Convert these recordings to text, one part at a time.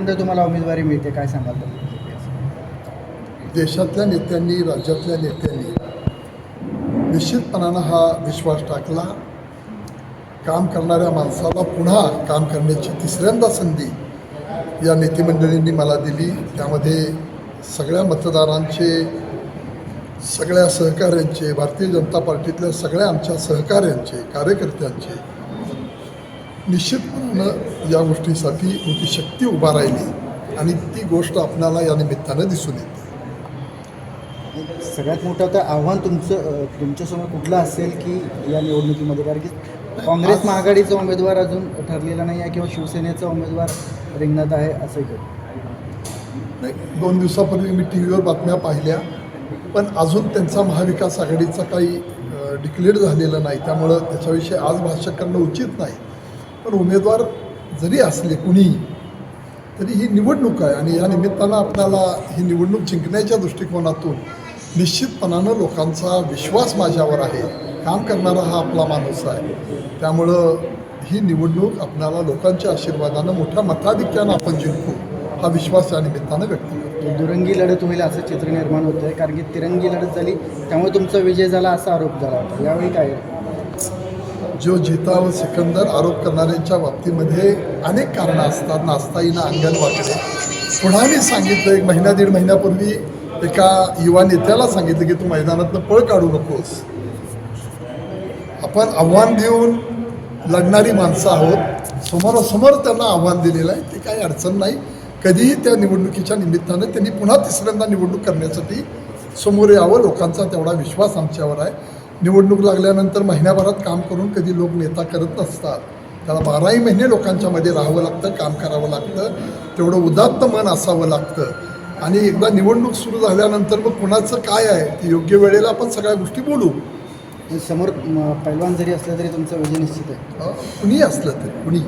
कुठे तुम्हाला उमेदवारी मिळते काय सांगाल तुम्ही? देशातल्या नेत्यांनी राज्यातल्या नेत्यांनी निश्चितपणानं हा विश्वास टाकला. काम करणाऱ्या माणसाला पुन्हा काम करण्याची तिसऱ्यांदा संधी या नेतेमंडळींनी मला दिली. त्यामध्ये सगळ्या मतदारांचे सगळ्या सहकाऱ्यांचे भारतीय जनता पार्टीतल्या सगळ्या आमच्या सहकाऱ्यांचे कार्यकर्त्यांचे निश्चितपणानं या गोष्टीसाठी मोठी शक्ती उभा राहिली आणि ती गोष्ट आपणाला या निमित्तानं दिसून येते. सगळ्यात मोठं तर आव्हान तुमचं तुमच्यासमोर कुठलं असेल की या निवडणुकीमध्ये? कारण की काँग्रेस महाआघाडीचा उमेदवार अजून ठरलेला नाही आहे किंवा शिवसेनेचा उमेदवार रिंगणात आहे असंही नाही दोन दिवसापूर्वी मी टी व्हीवर बातम्या पाहिल्या पण अजून त्यांचा महाविकास आघाडीचा काही डिक्लेअर झालेलं नाही. त्यामुळं त्याच्याविषयी आज भाष्य करणं उचित नाही. पण उमेदवार जरी असले कुणी तरी ही निवडणूक आहे आणि या निमित्तानं आपल्याला ही निवडणूक जिंकण्याच्या दृष्टिकोनातून निश्चितपणानं लोकांचा विश्वास माझ्यावर आहे. काम करणारा हा आपला माणूस आहे. त्यामुळं ही निवडणूक आपल्याला लोकांच्या आशीर्वादानं मोठ्या मताधिक्यानं आपण जिंकू हा विश्वास या निमित्तानं व्यक्त करतो. दुरंगी लढत होईल असं चित्र निर्माण होतं आहे कारण की तिरंगी लढत झाली त्यामुळे तुमचा विजय झाला असा आरोप झाला होता. यावेळी काय? जो जिता व सिकंदर आरोप करणाऱ्यांच्या बाबतीमध्ये अनेक कारणं असतात. नाचता येणं अंगण वाकडे. पुन्हा मी सांगितलं एक महिना दीड महिन्यापूर्वी एका युवा नेत्याला सांगितलं की तू मैदानातनं पळ काढू नकोस. आपण आव्हान देऊन लढणारी माणसं आहोत. समोरासमोर त्यांना आव्हान दिलेलं आहे. ते काही अडचण नाही. कधीही त्या निवडणुकीच्या निमित्तानं त्यांनी पुन्हा तिसऱ्यांदा निवडणूक करण्यासाठी समोर यावं. लोकांचा तेवढा विश्वास आमच्यावर आहे. निवडणूक लागल्यानंतर महिन्याभरात काम करून कधी लोक नेता करत नसतात. त्याला बाराही महिने लोकांच्या मध्ये राहावं लागतं काम करावं लागतं. तेवढं उदात्त मन असावं लागतं. आणि एकदा निवडणूक सुरू झाल्यानंतर मग कुणाचं काय आहे? ते योग्य वेळेला आपण सगळ्या गोष्टी बोलू. समोर पैलवान जरी असलं तरी तुमचा विजय निश्चित आहे. कुणी असलं तरी कुणी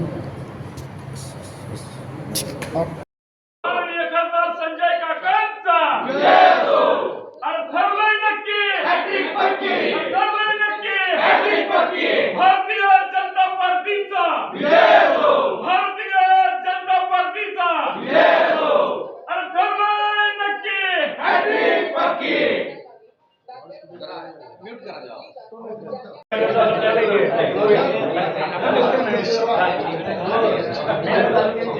नक्की